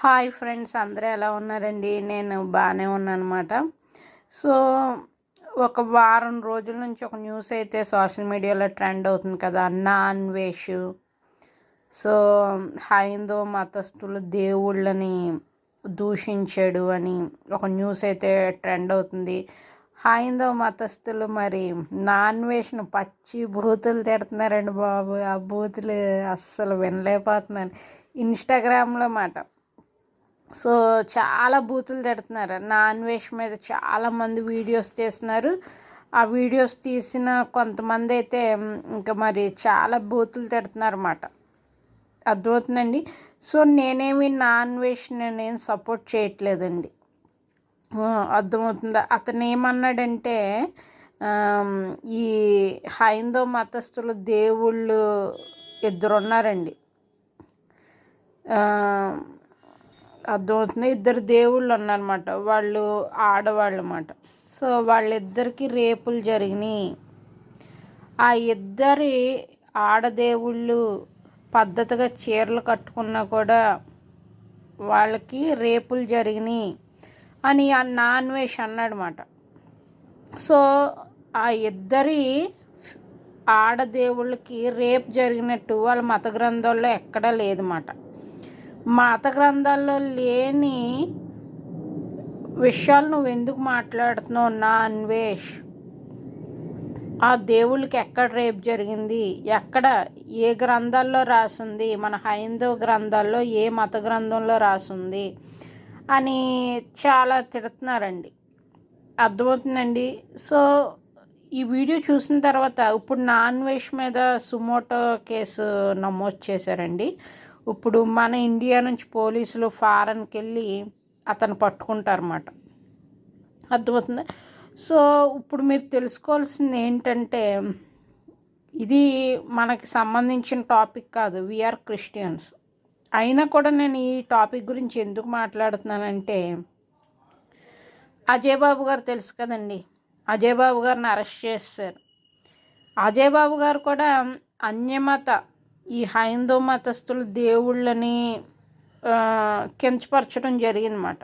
Hi friends అందరూ ఎలా ఉన్నారండి? నేను బాగానే ఉన్నానమాట అనమాట సో ఒక వారం రోజుల నుంచి ఒక న్యూస్ అయితే సోషల్ మీడియాలో ట్రెండ్ అవుతుంది కదా నాన్ వేష్ సో హైందో మతస్థులు దేవుళ్ళని దూషించాడు అని ఒక న్యూస్ అయితే ట్రెండ్ అవుతుంది. హైందవ మతస్థులు మరి నాన్ వేష్ను పచ్చి బూతులు తిడుతున్నారండి బాబు. ఆ బూతులు అస్సలు వినలేకపోతున్నాను. ఇన్స్టాగ్రామ్లో మాట సో చాలా బూతులు తిడుతున్నారు. నాన్ వెజ్ మీద చాలామంది వీడియోస్ తీస్తున్నారు. ఆ వీడియోస్ తీసిన కొంతమంది అయితే ఇంకా మరి చాలా బూతులు తిడుతున్నారన్నమాట. అర్థమవుతుందండి? సో నేనేమి నాన్ అన్వేషణ నేను సపోర్ట్ చేయట్లేదండి. అర్థమవుతుందా? అతను ఏమన్నాడంటే ఈ హైందవ మతస్థులు దేవుళ్ళు ఇద్దరు ఉన్నారండి అర్థమవుతుంది. ఇద్దరు దేవుళ్ళు ఉన్నారన్నమాట వాళ్ళు ఆడవాళ్ళు అన్నమాట సో వాళ్ళిద్దరికి రేపులు జరిగినాయి. ఆ ఇద్దరి ఆడదేవుళ్ళు పద్ధతిగా చీరలు కట్టుకున్నా కూడా వాళ్ళకి రేపులు జరిగినాయి అని ఆ నాన్ వెజ్ అన్నాడనమాట సో ఆ ఇద్దరి ఆడదేవుళ్ళకి రేపు జరిగినట్టు వాళ్ళ మత గ్రంథాల్లో ఎక్కడా లేదన్నమాట. మత గ్రంథాల్లో లేని విషయాలు నువ్వు ఎందుకు మాట్లాడుతున్నావు? నా అన్వేష్. ఆ దేవుళ్ళకి ఎక్కడ రేపు జరిగింది? ఎక్కడ? ఏ గ్రంథాల్లో రాసింది? మన హైందవ గ్రంథాల్లో ఏ మత గ్రంథంలో రాసింది? అని చాలా తిడుతున్నారండి. అర్థమవుతుందండి? సో ఈ వీడియో చూసిన తర్వాత ఇప్పుడు నాన్ వెజ్ మీద సుమోటో కేసు నమోదు చేశారండి. ఇప్పుడు మన ఇండియా నుంచి పోలీసులు ఫారెన్కి వెళ్ళి అతను పట్టుకుంటారన్నమాట. అర్థమవుతుంది? సో ఇప్పుడు మీరు తెలుసుకోవాల్సింది ఏంటంటే ఇది మనకి సంబంధించిన టాపిక్ కాదు. వీఆర్ క్రిస్టియన్స్ అయినా కూడా నేను ఈ టాపిక్ గురించి ఎందుకు మాట్లాడుతున్నానంటే అజయ్ బాబు గారు తెలుసు కదండి. అజయ్ బాబు గారిని అరెస్ట్ చేశారు. అజయ్ బాబు గారు కూడా అన్యమత ఈ హైందవ మతస్థులు దేవుళ్ళని కించపరచడం జరిగిందన్నమాట.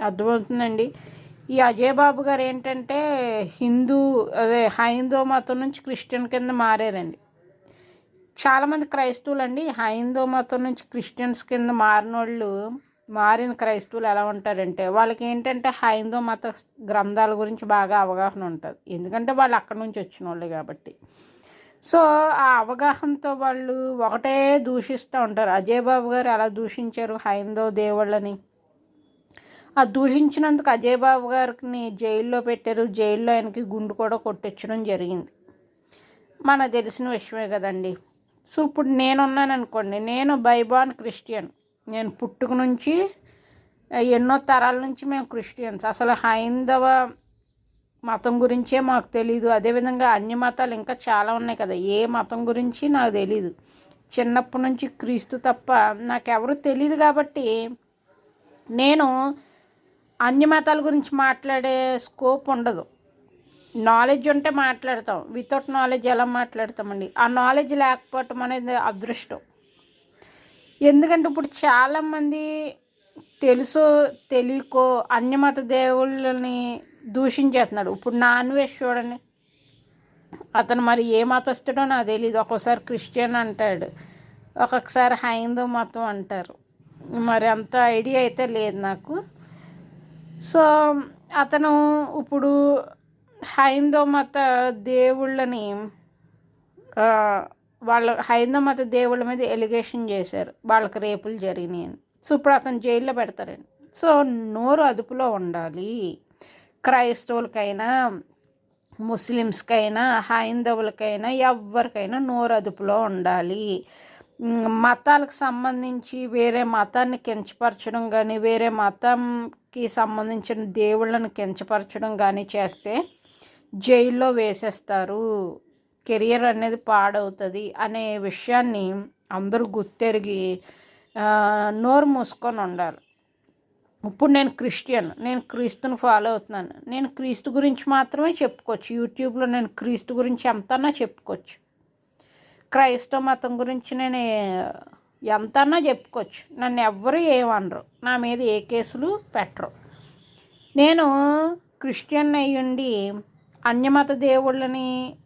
అర్థమవుతుందండి? ఈ అజయ్ బాబు గారు ఏంటంటే హిందూ అదే హైందవ మతం నుంచి క్రిస్టియన్ కింద మారారండి. చాలామంది క్రైస్తవులు అండి హైందవ మతం నుంచి క్రిస్టియన్స్ కింద మారిన వాళ్ళు మారిన క్రైస్తవులు ఎలా ఉంటారంటే వాళ్ళకి ఏంటంటే హైందవ మత గ్రంథాల గురించి బాగా అవగాహన ఉంటుంది. ఎందుకంటే వాళ్ళు అక్కడ నుంచి వచ్చిన వాళ్ళు కాబట్టి. సో ఆ అవగాహనతో వాళ్ళు ఒకటే దూషిస్తూ ఉంటారు. అజయ్ బాబు గారు ఎలా దూషించారు హైందవ దేవుళ్ళని? ఆ దూషించినందుకు అజయ్ బాబు గారిని జైల్లో పెట్టారు. జైల్లో ఆయనకి గుండు కూడా కొట్టించడం జరిగింది. మనకు తెలిసిన విషయమే కదండి. సో ఇప్పుడు నేనున్నాను అనుకోండి. నేను బైబాన్ క్రిస్టియన్. నేను పుట్టుక నుంచి ఎన్నో తరాల నుంచి మేము క్రిస్టియన్స్. అసలు హైందవ మతం గురించే మాకు తెలీదు. అదేవిధంగా అన్ని మతాలు ఇంకా చాలా ఉన్నాయి కదా. ఏ మతం గురించి నాకు తెలీదు. చిన్నప్పటి నుంచి క్రీస్తు తప్ప నాకెవరు తెలియదు కాబట్టి నేను అన్ని మతాల గురించి మాట్లాడే స్కోప్ ఉండదు. నాలెడ్జ్ ఉంటే మాట్లాడతాం. వితౌట్ నాలెడ్జ్ ఎలా మాట్లాడతామండి? ఆ నాలెడ్జ్ లేకపోవటం అనేది అదృష్టం. ఎందుకంటే ఇప్పుడు చాలామంది తెలుసో తెలియకో అన్యమత దేవుళ్ళని దూషించేస్తున్నాడు. ఇప్పుడు నాన్ వెజ్ చూడండి. అతను మరి ఏ మతస్థుడో నాకు తెలియదు ఒక్కోసారి క్రిస్టియన్ అంటాడు. ఒక్కొక్కసారి హైందో మతం అంటారు. మరి అంత ఐడియా అయితే లేదు నాకు. సో అతను ఇప్పుడు హైందవ మత దేవుళ్ళని వాళ్ళ హైందవ మత దేవుళ్ళ మీద ఎలిగేషన్ చేశారు. వాళ్ళకి రేపులు జరిగినాయి అని సో ఇప్పుడు అతను జైల్లో పెడతారండి. సో నోరు అదుపులో ఉండాలి. క్రైస్తవులకైనా ముస్లిమ్స్కైనా హైందవులకైనా ఎవరికైనా నోరు అదుపులో ఉండాలి మతాలకు సంబంధించి వేరే మతాన్ని కించపరచడం కానీ వేరే మతంకి సంబంధించిన దేవుళ్ళను కించపరచడం కానీ చేస్తే జైల్లో వేసేస్తారు. కెరియర్ అనేది పాడవుతుంది అనే విషయాన్ని అందరూ గుర్తెరిగి నోరు మూసుకొని ఉండాలి. ఇప్పుడు నేను క్రిస్టియన్ నేను క్రీస్తుని ఫాలో అవుతున్నాను. నేను క్రీస్తు గురించి మాత్రమే చెప్పుకోవచ్చు. యూట్యూబ్లో నేను క్రీస్తు గురించి ఎంతన్నా చెప్పుకోవచ్చు. క్రైస్తవ మతం గురించి నేను ఎంతన్నా చెప్పుకోవచ్చు. నన్ను ఎవ్వరు ఏమనరు. నా మీద ఏ కేసులు పెట్టరు. నేను క్రిస్టియన్ అయ్యుండి అన్యమత దేవుళ్ళని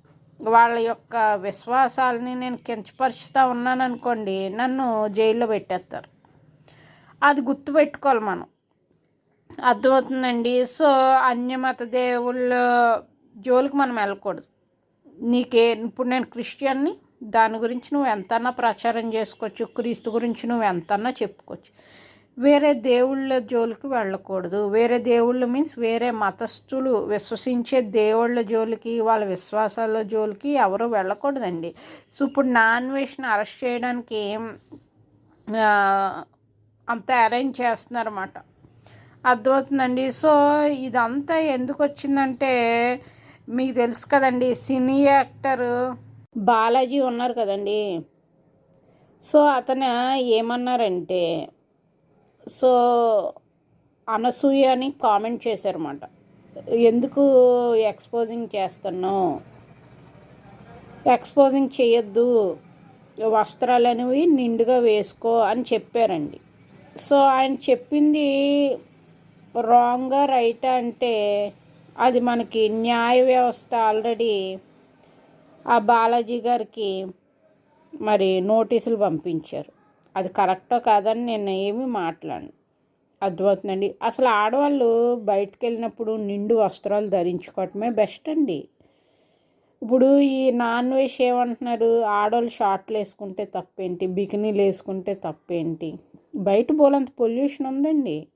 వాళ్ళ యొక్క విశ్వాసాలని నేను కించపరుచుతూ ఉన్నాను అనుకోండి నన్ను జైల్లో పెట్టేస్తారు. అది గుర్తుపెట్టుకోవాలి మనం. అర్థమవుతుందండి. సో అన్యమత దేవుళ్ళ జోలికి మనం వెళ్ళకూడదు. నీకే ఇప్పుడు నేను క్రిస్టియన్ని దాని గురించి నువ్వు ఎంతన్నా ప్రచారం చేసుకోవచ్చు క్రీస్తు గురించి నువ్వు ఎంతన్నా చెప్పుకోవచ్చు. వేరే దేవుళ్ళ జోలికి వెళ్ళకూడదు. వేరే దేవుళ్ళు మీన్స్ వేరే మతస్థులు విశ్వసించే దేవుళ్ళ జోలికి వాళ్ళ విశ్వాసాల జోలికి ఎవరు వెళ్ళకూడదండి. సో ఇప్పుడు నాన్ వెజ్ని అరెస్ట్ చేయడానికి అంత అరేంజ్ చేస్తున్నారన్నమాట. అర్థమవుతుందండి. సో ఇదంతా ఎందుకు వచ్చిందంటే మీకు తెలుసు కదండి సినీ యాక్టర్ బాలాజీ ఉన్నారు కదండి. సో అతను ఏమన్నారంటే సో అనసూయ అని కామెంట్ చేశారన్నమాట. ఎందుకు ఎక్స్పోజింగ్ చేస్తున్నావు? ఎక్స్పోజింగ్ చేయొద్దు. వస్త్రాలు అనేవి నిండుగా వేసుకో అని చెప్పారండి. సో ఆయన చెప్పింది రాంగ్గా రైట్ అంటే అది మనకి న్యాయ వ్యవస్థ ఆల్రెడీ ఆ బాలాజీ గారికి మరి నోటీసులు పంపించారు. అది కరెక్టో కాదని నేను ఏమీ మాట్లాడను. అర్థమవుతుందండి? అసలు ఆడవాళ్ళు బయటకు వెళ్ళినప్పుడు నిండు వస్త్రాలు ధరించుకోవటమే బెస్ట్ అండి. ఇప్పుడు ఈ నాన్ వెజ్ ఏమంటున్నారు? ఆడవాళ్ళు షార్ట్లు వేసుకుంటే తప్పేంటి? బికినీలు వేసుకుంటే తప్పేంటి? బయట పోలంత పొల్యూషన్ ఉందండి.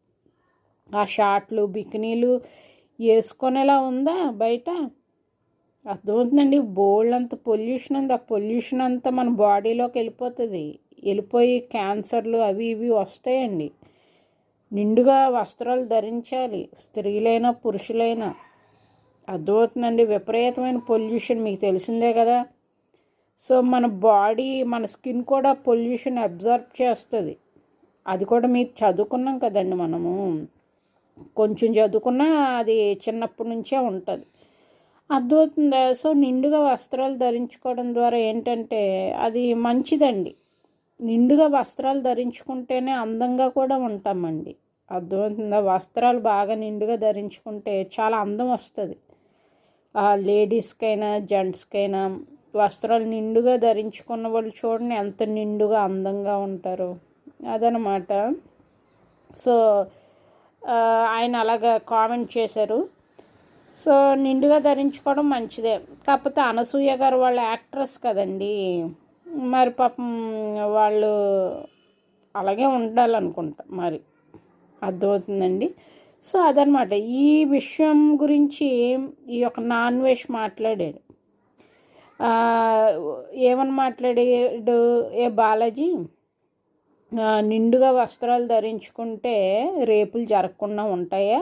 ఆ షార్ట్లు బికినీలు వేసుకునేలా ఉందా బయట? అర్థమవుతుందండి బోల్డ్ అంత పొల్యూషన్ ఉంది. ఆ పొల్యూషన్ అంతా మన బాడీలోకి వెళ్ళిపోతుంది. వెళ్ళిపోయి క్యాన్సర్లు అవి ఇవి వస్తాయండి. నిండుగా వస్త్రాలు ధరించాలి. స్త్రీలైనా పురుషులైనా. అర్థమవుతుందండి విపరీతమైన పొల్యూషన్ మీకు తెలిసిందే కదా. సో మన బాడీ మన స్కిన్ కూడా పొల్యూషన్ అబ్జర్వ్ చేస్తుంది. అది కూడా మీరు చదువుకున్నాం కదండి మనము. కొంచెం చదువుకున్నా అది చిన్నప్పటి నుంచే ఉంటుంది. అర్థమవుతుందా? సో నిండుగా వస్త్రాలు ధరించుకోవడం ద్వారా ఏంటంటే అది మంచిదండి. నిండుగా వస్త్రాలు ధరించుకుంటేనే అందంగా కూడా ఉంటామండి. అర్థమవుతుందా? వస్త్రాలు బాగా నిండుగా ధరించుకుంటే చాలా అందం వస్తుంది. లేడీస్కైనా జెంట్స్కైనా వస్త్రాలు నిండుగా ధరించుకున్న వాళ్ళు చూడండి ఎంత నిండుగా అందంగా ఉంటారు. అదనమాట. సో ఆయన అలాగా కామెంట్ చేశారు. సో నిండుగా ధరించుకోవడం మంచిదే. కాకపోతే అనసూయ గారు వాళ్ళ యాక్ట్రెస్ కదండి. మరి పాపం వాళ్ళు అలాగే ఉండాలనుకుంటా మరి. అర్థమవుతుందండి? సో అదనమాట. ఈ విషయం గురించి ఈ యొక్క నాన్ వెజ్ మాట్లాడాడు ఏమని మాట్లాడాడు ఏ బాలాజీ? నిండుగా వస్త్రాలు ధరించుకుంటే రేపులు జరగకుండా ఉంటాయా?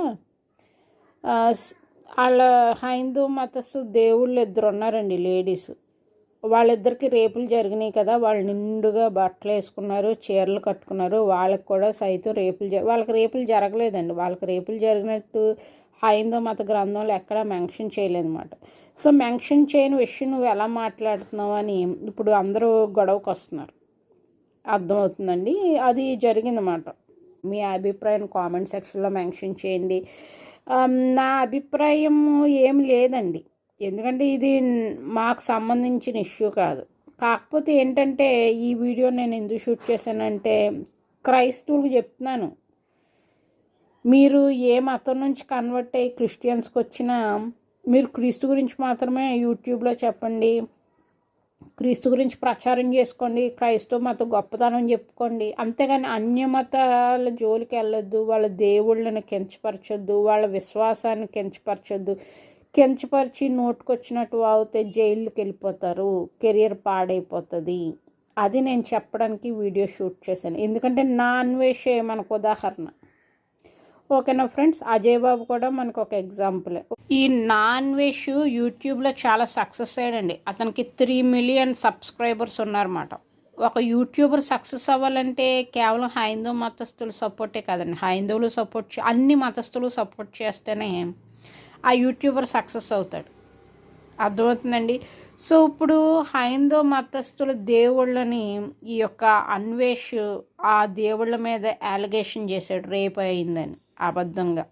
వాళ్ళ హైందూ మతస్థు దేవుళ్ళు ఇద్దరు ఉన్నారండి లేడీస్. వాళ్ళిద్దరికి రేపులు జరిగినాయి కదా వాళ్ళు నిండుగా బట్టలు వేసుకున్నారు చీరలు కట్టుకున్నారు వాళ్ళకి కూడా సైతం రేపులు వాళ్ళకి రేపులు జరగలేదండి. వాళ్ళకి రేపులు జరిగినట్టు హైందో మత గ్రంథంలో ఎక్కడా మెన్షన్ చేయలేదన్నమాట. సో మెన్షన్ చేయని విషయం నువ్వు ఎలా మాట్లాడుతున్నావు అని ఇప్పుడు అందరూ గొడవకు వస్తున్నారు అర్థమవుతుందండి. అది జరిగిందన్నమాట. మీ అభిప్రాయం కామెంట్ సెక్షన్లో మెన్షన్ చేయండి. నా అభిప్రాయం ఏం లేదండి. ఎందుకంటే ఇది మాకు సంబంధించిన ఇష్యూ కాదు. కాకపోతే ఏంటంటే ఈ వీడియో నేను ఎందుకు షూట్ చేశానంటే క్రైస్తవులకు చెప్తున్నాను. మీరు ఏ మతం నుంచి కన్వర్ట్ అయ్యి క్రిస్టియన్స్కి వచ్చినా మీరు క్రీస్తు గురించి మాత్రమే యూట్యూబ్లో చెప్పండి. క్రీస్తు గురించి ప్రచారం చేసుకోండి క్రైస్తవ మత గొప్పతనం చెప్పుకోండి. అంతేగాని అన్యమతాల జోలికి వెళ్ళొద్దు వాళ్ళ దేవుళ్ళని కించపరచొద్దు వాళ్ళ విశ్వాసాన్ని కించపరచొద్దు. కించపరిచి నోటుకొచ్చినట్టు అవుతే జైలుకి వెళ్ళిపోతారు కెరియర్ పాడైపోతుంది. అది నేను చెప్పడానికి వీడియో షూట్ చేశాను. ఎందుకంటే నాన్ వెజ్ మనకు ఉదాహరణ? ఓకేనా ఫ్రెండ్స్ అజయ్ బాబు కూడా మనకు ఒక ఎగ్జాంపుల్ ఈ నాన్ వెజ్ యూట్యూబ్లో చాలా సక్సెస్ అయ్యాడండి. అతనికి త్రీ మిలియన్ సబ్స్క్రైబర్స్ ఉన్నారన్నమాట. ఒక యూట్యూబర్ సక్సెస్ అవ్వాలంటే కేవలం హైందవ మతస్థులు సపోర్టే కాదండి. హైందవులు సపోర్ట్ అన్ని మతస్థులు సపోర్ట్ చేస్తేనే ఆ యూట్యూబర్ సక్సెస్ అవుతాడు. అర్థమవుతుందండి? సో ఇప్పుడు హైందవ మతస్థుల దేవుళ్ళని ఈ యొక్క అన్వేష్ ఆ దేవుళ్ళ మీద అలిగేషన్ చేశాడు. రేపు అయిందని. అబద్ధంగా.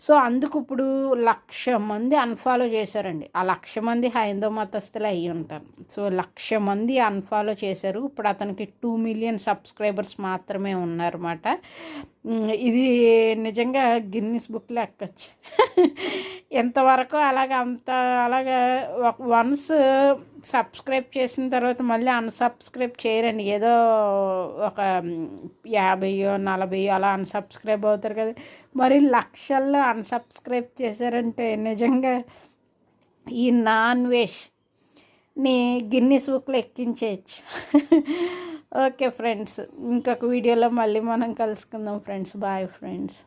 సో అందుకు ఇప్పుడు లక్ష మంది అన్ఫాలో చేశారండి. ఆ లక్ష మంది హైందవ మతస్థులు అయ్యి ఉంటారు. సో లక్ష మంది అన్ఫాలో చేశారు. ఇప్పుడు అతనికి టూ మిలియన్ సబ్స్క్రైబర్స్ మాత్రమే ఉన్నారన్నమాట. ఇది నిజంగా గిన్నిస్ బుక్లో ఎక్కొచ్చు ఇంతవరకు అలాగ అంత అలాగా వన్స్ సబ్స్క్రైబ్ చేసిన తర్వాత మళ్ళీ అన్సబ్స్క్రైబ్ చేయరండి. ఏదో ఒక యాభైయో నలభైయో అలా అన్సబ్స్క్రైబ్ అవుతారు కదా. మరి లక్షల్లో అన్సబ్స్క్రైబ్ చేశారంటే నిజంగా ఈ నాన్ వెజ్ని గిన్నిస్ బుక్లో ఎక్కించేయచ్చు. ఓకే ఫ్రెండ్స్ ఇంకొక వీడియోలో మళ్ళీ మనం కలుసుకుందాం ఫ్రెండ్స్ బాయ్ ఫ్రెండ్స్